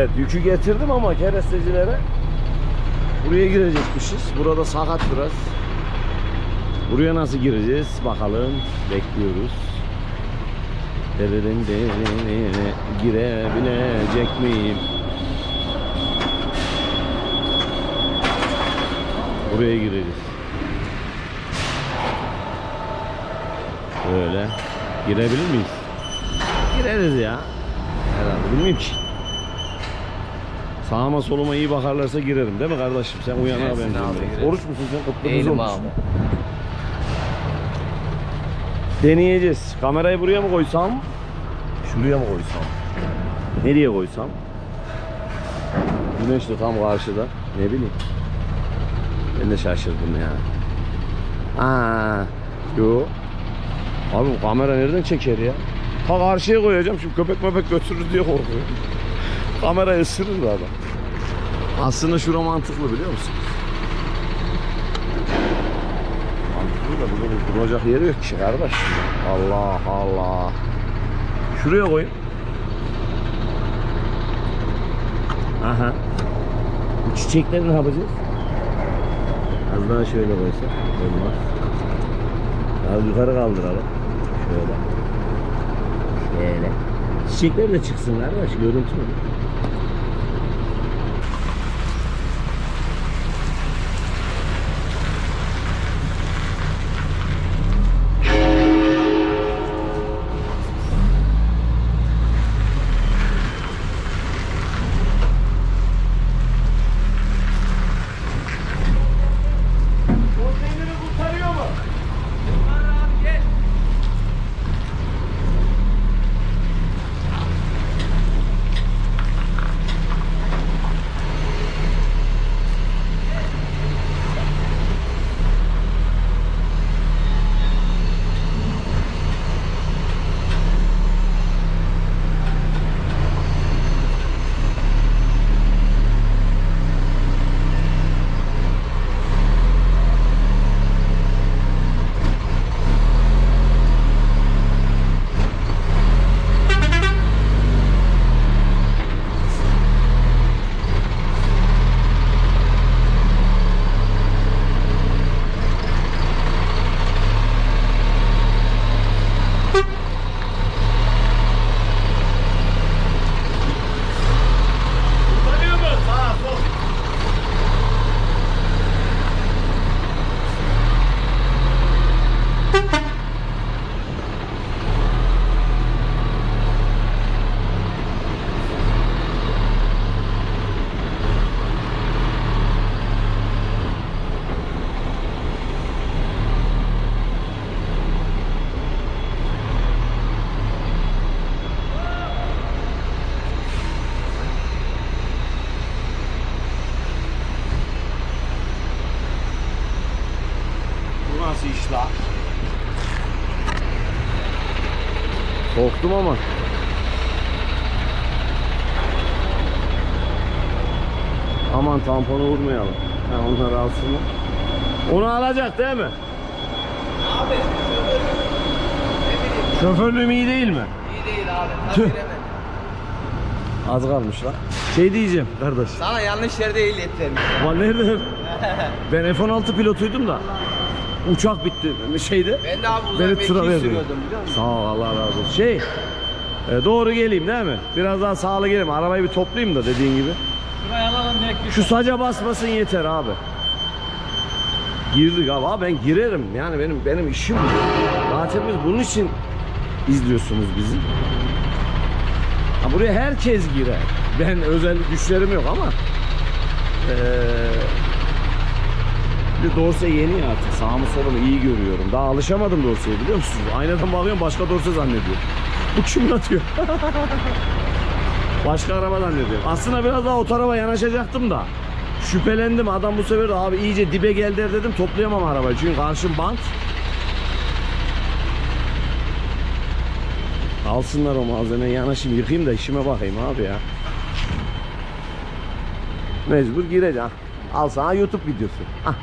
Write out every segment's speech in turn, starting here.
Evet yükü getirdim ama kerestecilere buraya girecekmişiz. Burada sakat biraz. Buraya nasıl gireceğiz bakalım. Bekliyoruz. Derenin derine girebilecek miyim? Buraya gireceğiz. Böyle. Girebilir miyiz? Gireriz ya. Herhalde bilmiyorum ki. Sağıma soluma iyi bakarlarsa girerim değil mi kardeşim? Sen uyan Girersin abi. Oruç musun sen? Değilim olmuşsun. abi. Deneyeceğiz. Kamerayı buraya mı koysam? Şuraya mı koysam? Nereye koysam? Güneş de tam karşıda. Ne bileyim. Ben de şaşırdım ya. Aa, yo. Abi bu kamera nereden çeker ya? Ta karşıya koyacağım şimdi köpek möpek götürür diye korkuyorum. Kamerayı ısırır adam. Aslında şura mantıklı biliyor musun? Mantıklı da burada bir duracak yeri yok ki kardeş. Allah Allah. Şuraya koy. Aha. Bu çiçekleri ne yapacağız? Az daha şöyle koysak olmaz. Biraz yukarı kaldıralım. Şöyle. Şöyle. Çiçekler de çıksın kardeş görüntü mü? Aman tamponu vurmayalım. Ha, onlar alsınlar. Onu alacak değil mi? Abi Şoförlüğüm iyi değil mi? iyi değil abi. Tam Tüh. giremedim. Az kalmış lan. Şey diyeceğim kardeş. Sana yanlış yerde ehliyet vermiş. Ama nerede? Ben F-16 pilotuydum da. Uçak bitti şeyde. Ben de abi uzak Beni tura verdi. sürüyordum biliyor musun? Sağ ol Allah razı olsun. Şey e, doğru geleyim değil mi? Biraz daha sağlı geleyim. Arabayı bir toplayayım da dediğin gibi. Şu saca basmasın yeter abi. Girdik abi. abi ben girerim. Yani benim benim işim bu. Zaten biz bunun için izliyorsunuz bizi. Ha, buraya herkes girer. Ben özel güçlerim yok ama bir dorse yeni ya artık. Sağımı solumu iyi görüyorum. Daha alışamadım dorseye biliyor musunuz? Aynadan bakıyorum başka dorse zannediyorum. Bu kim atıyor? Başka araba zannediyorum. Aslında biraz daha o tarafa yanaşacaktım da. Şüphelendim. Adam bu sefer de abi iyice dibe gel der dedim. Toplayamam arabayı. Çünkü karşım bant. Alsınlar o malzemeyi yanaşayım yıkayayım da işime bakayım abi ya. Mecbur gireceğim. Al sana YouTube videosu. Ah.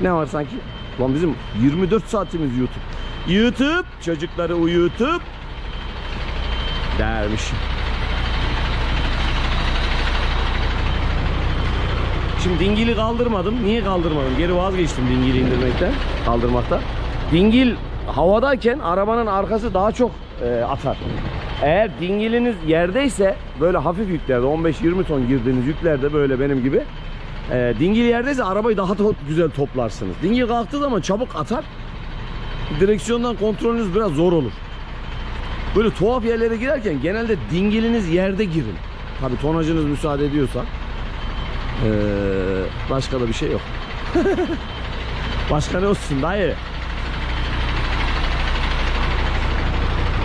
Ne var sanki? Lan bizim 24 saatimiz YouTube. YouTube çocukları uyutup dermişim. Şimdi dingili kaldırmadım. Niye kaldırmadım? Geri vazgeçtim dingili indirmekten, kaldırmakta. Dingil havadayken arabanın arkası daha çok e, atar. Eğer dingiliniz yerdeyse böyle hafif yüklerde 15-20 ton girdiğiniz yüklerde böyle benim gibi e, dingil yerdeyse arabayı daha to- güzel toplarsınız. Dingil kalktığı zaman çabuk atar. Direksiyondan kontrolünüz biraz zor olur. Böyle tuhaf yerlere girerken genelde dingiliniz yerde girin. Tabi tonajınız müsaade ediyorsa. Ee, başka da bir şey yok. başka ne olsun dayı?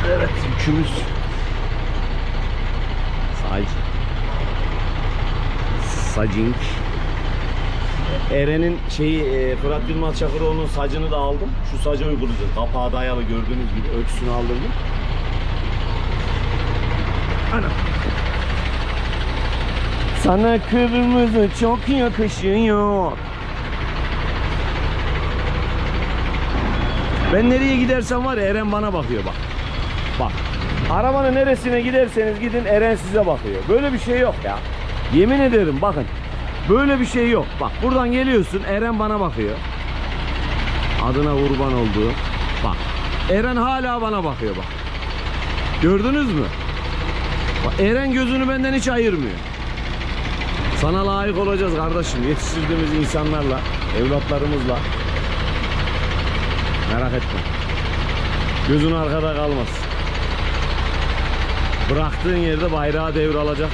Evet yükümüz. Sac. Sacink. Eren'in şeyi e, Fırat Yılmaz Çakıroğlu'nun sacını da aldım. Şu saca uygulayacağız. Kapağı dayalı gördüğünüz gibi ölçüsünü aldırdım. Ana. Sana kırmızı çok yakışıyor. Ben nereye gidersem var ya Eren bana bakıyor bak. Bak. Arabanın neresine giderseniz gidin Eren size bakıyor. Böyle bir şey yok ya. Yemin ederim bakın. Böyle bir şey yok. Bak buradan geliyorsun Eren bana bakıyor. Adına kurban olduğu. Bak. Eren hala bana bakıyor bak. Gördünüz mü? Bak, Eren gözünü benden hiç ayırmıyor. Sana layık olacağız kardeşim. Yetiştirdiğimiz insanlarla, evlatlarımızla. Merak etme. Gözün arkada kalmaz. Bıraktığın yerde bayrağı devralacak.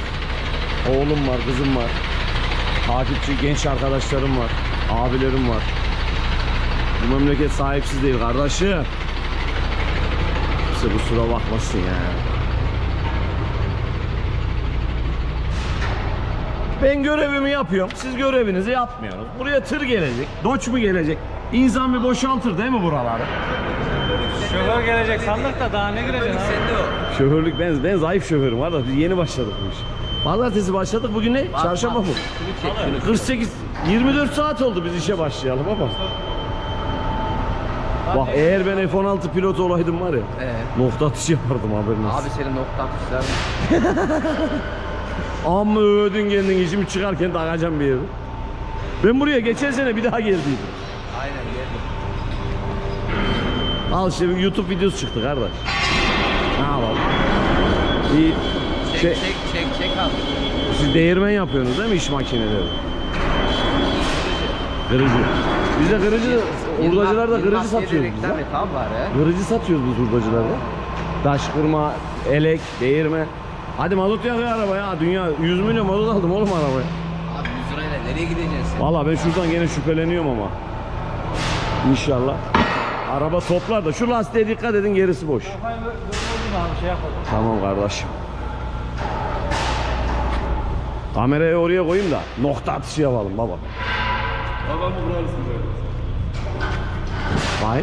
Oğlum var, kızım var. Takipçi genç arkadaşlarım var. Abilerim var. Bu memleket sahipsiz değil kardeşim. Kimse kusura bakmasın ya. Ben görevimi yapıyorum. Siz görevinizi yapmıyorsunuz. Buraya tır gelecek. Doç mu gelecek? İnsan bir boşaltır değil mi buraları? Şoför gelecek sandık da daha ne gireceksin abi? Şoförlük ben ben zayıf şoförüm var da biz yeni başladık bu iş. Pazartesi başladık. Bugün ne? Çarşamba mı? Şunu çek şunu. 48 24 saat oldu biz işe başlayalım ama. Bak eğer ben F16 pilot olaydım var ya. Ee, Nokta atışı yapardım haberin olsun. abi senin nokta atışlar. Amma övdün kendini şimdi çıkarken takacağım bir yere. Ben buraya geçen sene bir daha geldiydim. Aynen geldim. Al işte YouTube videosu çıktı kardeş. Ne yapalım? Bir Çek şey, çek çek çek abi. siz değirmen yapıyorsunuz değil mi iş makineleri? Kırıcı. Biz de kırıcı, hurdacılar da kırıcı satıyoruz biz. Bari. Kırıcı satıyoruz biz hurdacılarda. Taş kırma, elek, değirme. Hadi mazot yakıyor araba ya. Dünya 100 milyon mazot aldım oğlum arabaya. Abi 100 lirayla nereye gideceksin? Valla ben şuradan gene şüpheleniyorum ama. İnşallah. Araba toplar da şu lastiğe dikkat edin gerisi boş. Tamam kardeşim. Kamerayı oraya koyayım da nokta atışı yapalım baba. Babamı buralısın böyle. Vay.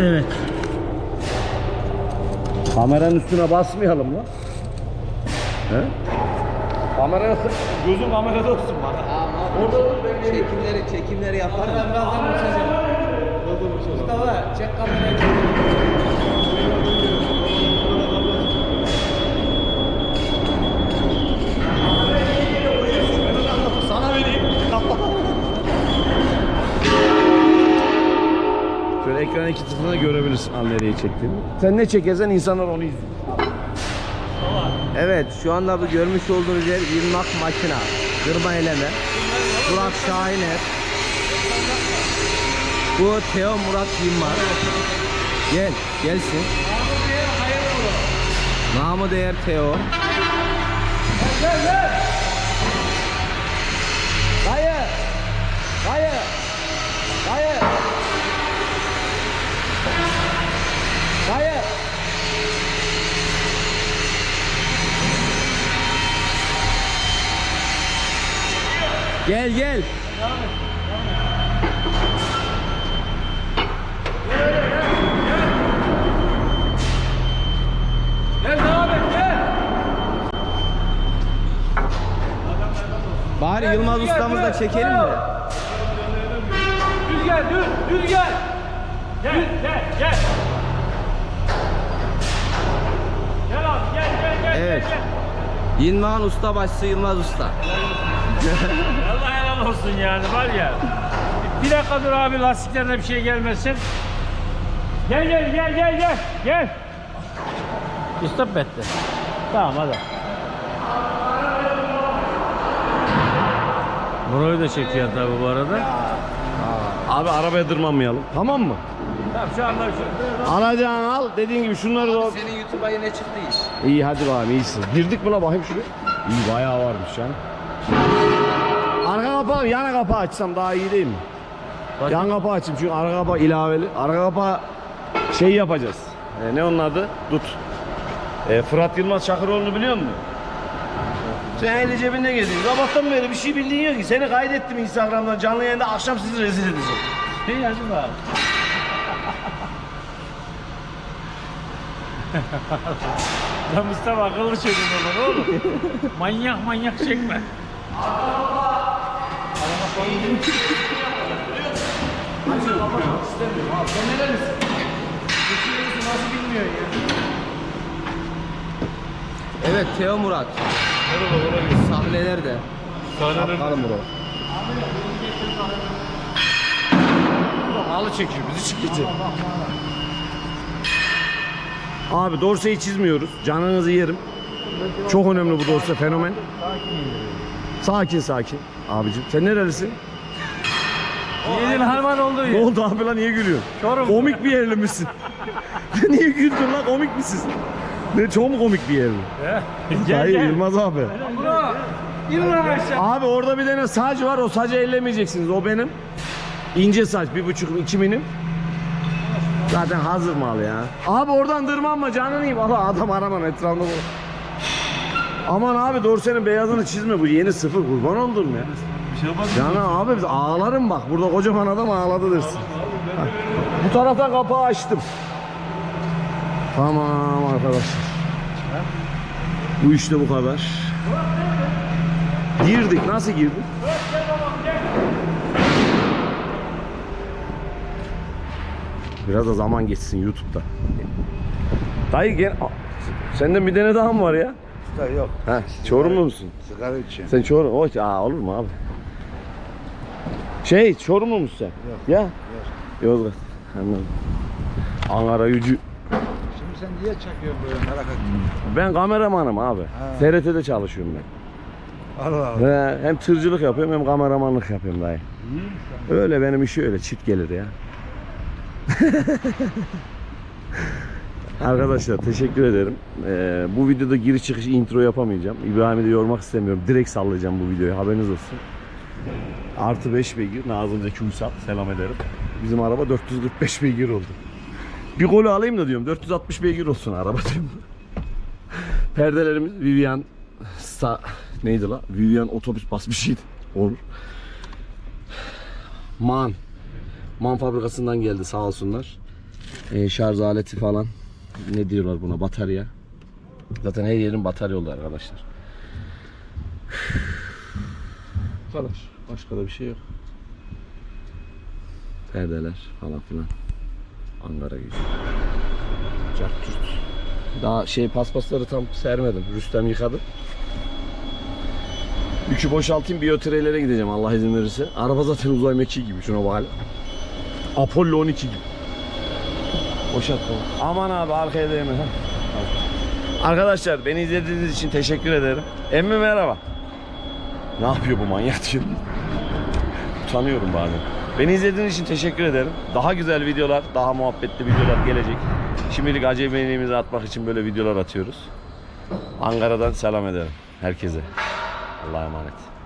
Evet. Kameranın üstüne basmayalım lan. He? Kameranın gözün kamerada olsun bak. Abi Orada dur, ben geliyorum. çekimleri çekimleri yaparım. Ben birazdan uçacağım. Mustafa çek kamerayı. Ekran iki tarafında görebilirsin al nereye çektiğimi. Sen ne çekersen insanlar onu izliyor. Evet şu anda bu görmüş olduğunuz yer Yılmak makina. Kırma eleme. Burak Şahiner. Bu Teo Murat Yılmaz. Gel gelsin. Namı değer Teo. Dayı! Dayı! Dayı! Dayı! Gel gel. Gel devam et gel. Bari Yılmaz ustamızı da çekelim de. Düz gel düz düz gel. Gel gel gel. Gel abi gel gel gel. Evet. gel, gel. Yılmaz usta başçısı Yılmaz usta. Allah helal olsun yani var ya. Bir dakika dur abi lastiklerine bir şey gelmesin. Gel gel gel gel gel gel. Stop etti. Tamam hadi. Burayı da çekiyor tabi bu arada. Abi arabaya tırmanmayalım. Tamam mı? Tamam şu anda şu. Alacağını al. Dediğin gibi şunları da... Senin YouTube'a yine çıktı iş. İyi hadi bakalım iyisin. Girdik la bakayım şuraya? İyi bayağı varmış yani. Kapağı yana kapağı açsam daha iyi değil mi? Yan kapağı açayım çünkü arka kapağı ilaveli. Arka kapağı şey yapacağız. E, ne onun adı? Tut. E, Fırat Yılmaz Çakıroğlu'nu biliyor musun? Sen eli cebinde geziyorsun. Sabahtan beri bir şey bildiğin yok ki. Seni kaydettim Instagram'dan canlı yayında akşam sizi rezil edeceğim. Hey hadi bak. Lan Mustafa akıllı çekin onu oğlum. manyak manyak çekme. Evet Teo Murat. Sahnelerde. Bakalım bro. Halı çekiyor bizi çekici. Abi dorseyi çizmiyoruz. Canınızı yerim. Çok önemli bu dorse fenomen. Sakin sakin. Abicim sen nerelisin? Yedin harman olduğu Ne yer. oldu abi lan niye gülüyorsun? Çorum. Komik bir yerli misin? niye güldün lan komik misin? Ne çok mu komik bir yerli? Gel Hayır gel. Yılmaz abi. Bro. İn lan aşağı. Abi orada bir tane saç var o sacı ellemeyeceksiniz o benim. İnce saç bir buçuk iki milim. Zaten hazır mal ya. Abi oradan dırmanma canını yiyeyim. Allah adam araman etrafında bu. Aman abi dorsenin beyazını çizme bu yeni sıfır kurban oldum ya. Canım abi biz ağlarım bak burada kocaman adam ağladı dersin. Bu taraftan kapağı açtım. Tamam arkadaşlar. Bu işte bu kadar. Girdik. Nasıl girdik? Biraz da zaman geçsin YouTube'da. Dayı gel. Sende bir tane daha mı var ya? Yok. Ha, Çorumlu musun? Sigara içeyim. Sen Çorum. O, aa, olur mu abi? Şey, Çorumlu musun sen? Yok. Ya? Yozgat. Anladım. Ankara gücü. Şimdi sen niye çekiyorsun böyle merak ettim. Ben kameramanım abi. Ha. TRT'de çalışıyorum ben. Allah Allah. He, hem tırcılık yapıyorum hem kameramanlık yapıyorum dayı. Öyle benim işi öyle çift gelir ya. Arkadaşlar teşekkür ederim. Ee, bu videoda giriş çıkış intro yapamayacağım. İbrahim'i de yormak istemiyorum. Direkt sallayacağım bu videoyu haberiniz olsun. Artı 5 beygir Nazım'daki Uysal selam ederim. Bizim araba 445 beygir oldu. Bir golü alayım da diyorum 460 beygir olsun araba diyorum. Perdelerimiz Vivian Sta neydi la? Vivian otobüs bas bir şeydi. Olur. Man. Man fabrikasından geldi sağ olsunlar. Ee, şarj aleti falan. Ne diyorlar buna? Batarya. Zaten her yerin batarya oldu arkadaşlar. Bu kadar. Başka da bir şey yok. Perdeler falan filan. Ankara gücü. Cart curt. Daha şey paspasları tam sermedim. Rüstem yıkadı. Yükü boşaltayım biyotrelere gideceğim Allah izin verirse. Araba zaten uzay mekiği gibi şuna bak. Apollo 12 gibi. Boşalt baba. Aman abi arkaya değme. Arkadaşlar beni izlediğiniz için teşekkür ederim. Emmi merhaba. Ne yapıyor bu manyak diyor. Utanıyorum bazen. Beni izlediğiniz için teşekkür ederim. Daha güzel videolar, daha muhabbetli videolar gelecek. Şimdilik acemiliğimizi atmak için böyle videolar atıyoruz. Ankara'dan selam ederim herkese. Allah'a emanet.